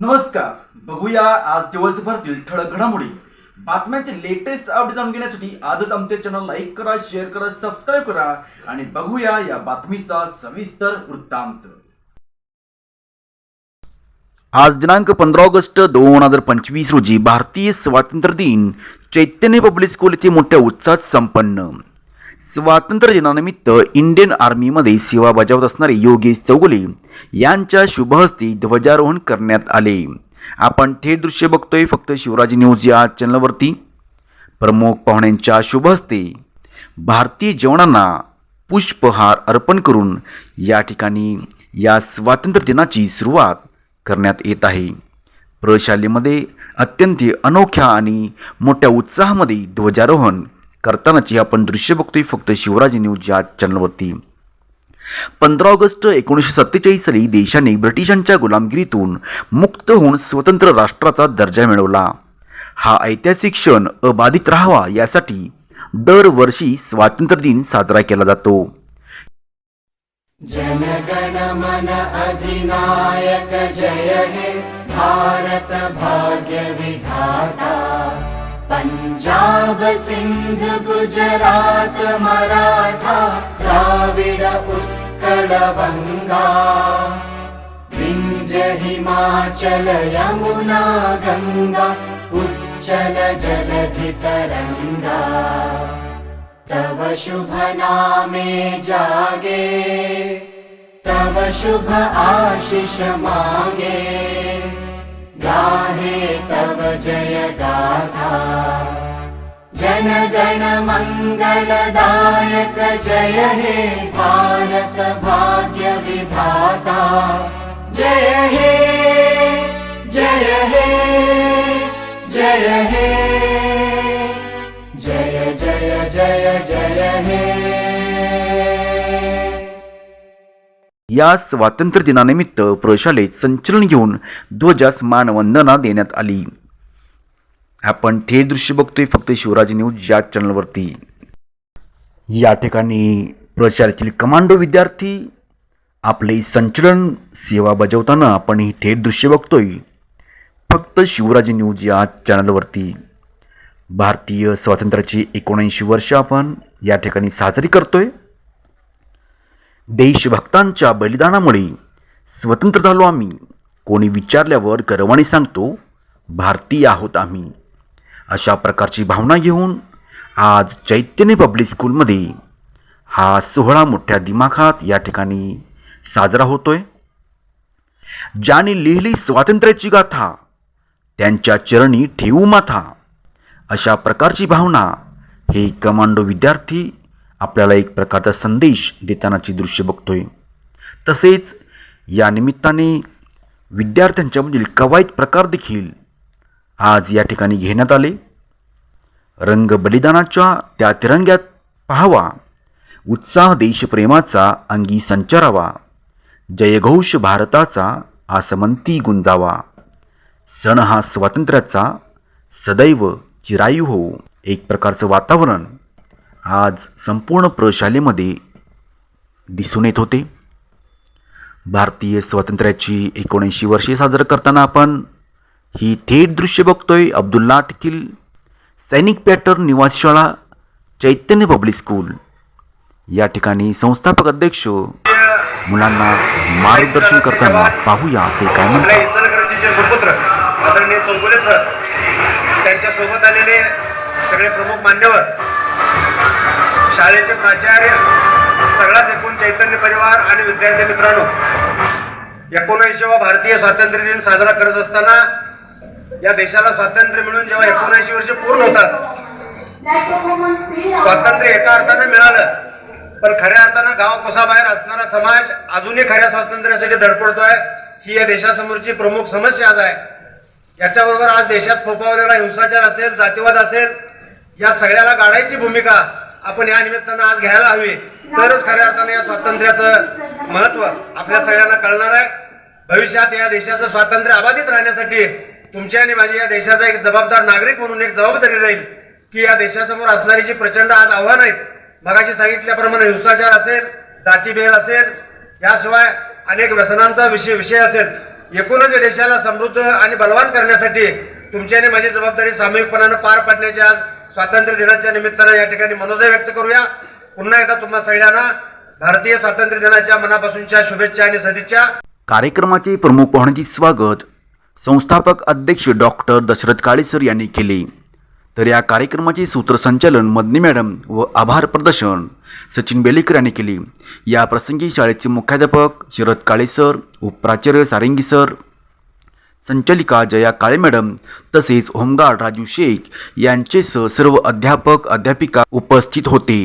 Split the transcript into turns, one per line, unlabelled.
नमस्कार. बघूया आज दिवसभरातील ठळक घडामोडी. बातम्यांचे लेटेस्ट अपडेट जाणून घेण्यासाठी आजच आमच्या चॅनल लाईक करा शेअर करा सबस्क्राईब करा आणि बघूया या बातमीचा सविस्तर वृत्तांत. आज दिनांक पंधरा ऑगस्ट दोन हजार पंचवीस रोजी भारतीय स्वातंत्र्य दिन चैतन्य पब्लिक स्कूल येथे मोठ्या उत्साहात संपन्न. स्वातंत्र्य दिनानिमित्त इंडियन आर्मीमध्ये सेवा बजावत असणारे योगेश चौगुले यांच्या शुभहस्ते ध्वजारोहण करण्यात आले. आपण थेट दृश्य बघतोय फक्त शिवराजी न्यूज या चॅनलवरती. प्रमुख पाहुण्यांच्या शुभहस्ते भारतीय जवानांना पुष्पहार अर्पण करून या ठिकाणी या स्वातंत्र्य दिनाची सुरुवात करण्यात येत आहे. प्रशालेमध्ये अत्यंत अनोख्या आणि मोठ्या उत्साहामध्ये ध्वजारोहण करतानाची आपण दृश्य बघतोय फक्त शिवराजी न्यूज या चॅनलवरती. पंधरा ऑगस्ट एकोणीसशे सत्तेचाळीस साली देशाने ब्रिटिशांच्या गुलामगिरीतून मुक्त होऊन स्वतंत्र राष्ट्राचा दर्जा मिळवला. हा ऐतिहासिक क्षण अबाधित राहावा यासाठी दरवर्षी स्वातंत्र्य दिन साजरा केला जातो.
जनगण मन अधिनायक जय हे भारत भाग्य विधाता. पंजाब सिंध गुजरात मराठा द्राविड उत्कल बंगा विंध्य हिमाचल यमुना गंगा उच्चल जलधि तरंगा तव शुभ नामे जागे तव शुभ आशिष मागे। गाहे तव जय गाथा जन गण जय हे भारत भाग्य विधाता। जय हे जय हे जय हे। जय जय जय जय हे।
या स्वातंत्र्य दिनानिमित्त प्रशालेत संचलन घेऊन ध्वजास मानवंदना देण्यात आली. आपण थेट दृश्य बघतोय फक्त शिवराज न्यूज या चॅनलवरती. या ठिकाणी प्रशालेतील कमांडो विद्यार्थी आपले संचलन सेवा बजावताना आपण ही थेट दृश्य बघतोय. फक्त शिवराज न्यूज या चॅनलवरती. भारतीय स्वातंत्र्याची एकोणऐंशी वर्ष आपण या ठिकाणी साजरी करतोय. देशभक्तांच्या बलिदानामुळे स्वतंत्र झालो आम्ही. कोणी विचारल्यावर गर्वाने सांगतो भारतीय आहोत आम्ही. अशा प्रकारची भावना घेऊन आज चैतन्य पब्लिक स्कूलमध्ये हा सोहळा मोठ्या दिमाखात या ठिकाणी साजरा होतोय. ज्याने लिहिली स्वातंत्र्याची गाथा त्यांच्या चरणी ठेवू माथा अशा प्रकारची भावना हे कमांडो विद्यार्थी आपल्याला एक प्रकारचा संदेश देतानाची दृश्य बघतोय. तसेच या निमित्ताने विद्यार्थ्यांच्यामधील कवायत प्रकार देखील आज या ठिकाणी घेण्यात आले. रंग बलिदानाच्या त्या तिरंग्यात पाहावा. उत्साह देशप्रेमाचा अंगी संचारावा. जयघोष भारताचा आसमंती गुंजावा. सण हा स्वातंत्र्याचा सदैव चिरायू हो. एक प्रकारचं वातावरण आज संपूर्ण प्रशालेमध्ये दिसून येत होते. भारतीय स्वातंत्र्याची एकोणऐंशी वर्षे साजरं करताना आपण ही थेट दृश्य बघतोय अब्दुल्ला टिकील सैनिक पॅटर्न निवासशाळा चैतन्य पब्लिक स्कूल. या ठिकाणी संस्थापक अध्यक्ष मुलांना मार्गदर्शन करताना पाहूया ते काय म्हणतात.
सुपुत्र आदरणीय चौगुले सर त्यांच्यासोबत आलेले सगळे प्रमुख मान्यवर शाळेचे प्राचार्य सगळाच एकूण चैतन्य परिवार आणि विद्यार्थी मित्रांनो एकोणऐंशीवा भारतीय स्वातंत्र्य दिन साजरा करत असताना या देशाला स्वातंत्र्य मिळून जेव्हा एकोणऐंशी वर्ष पूर्ण होतात स्वातंत्र्य एका अर्थाने मिळालं पण खऱ्या अर्थानं गाव कोसाबाहेर असणारा समाज अजूनही खऱ्या स्वातंत्र्यासाठी धडपडतोय ही या देशासमोरची प्रमुख समस्या आज आहे. याच्याबरोबर आज देशात फोपावलेला हिंसाचार असेल जातीवाद असेल या सगळ्याला गाडायची भूमिका आपण या निमित्तानं आज घ्यायला हवी. तरच खऱ्या अर्थानं या स्वातंत्र्याचं महत्त्व आपल्या सगळ्यांना कळणार आहे. भविष्यात या देशाचं स्वातंत्र्य अबाधित राहण्यासाठी तुमची आणि माझी या देशाचा एक जबाबदार नागरिक म्हणून एक जबाबदारी राहील की या देशासमोर असणारी जी प्रचंड आज आव्हानं आहेत मगाशी सांगितल्याप्रमाणे हिंसाचार असेल जातीभेद असेल याशिवाय अनेक व्यसनांचा विषय विषय असेल एकूणच देशाला समृद्ध आणि बलवान करण्यासाठी तुमची आणि माझी जबाबदारी सामूहिकपणानं पार पाडण्याची आज स्वातंत्र्य दिनाच्या निमित्तानं या ठिकाणी मनोदय व्यक्त करूया. पुन्हा एकदा तुम्हा सगळ्यांना भारतीय स्वातंत्र्य दिनाच्या मनापासूनच्या शुभेच्छा आणि सदिच्छा.
कार्यक्रमाचे प्रमुख पाहुण्याचे स्वागत. संस्थापक अध्यक्ष डॉक्टर दशरथ काळेसर यांनी केले. तर या कार्यक्रमाचे सूत्रसंचालन मदनी मॅडम व आभार प्रदर्शन सचिन बेलेकर यांनी केले. या प्रसंगी शाळेचे मुख्याध्यापक शरद काळेसर उपप्राचार्य सारंगी सर संचालिका जया काळे मॅडम तसेच होमगार्ड राजू शेख यांचेसह सर्व अध्यापक अध्यापिका उपस्थित होते.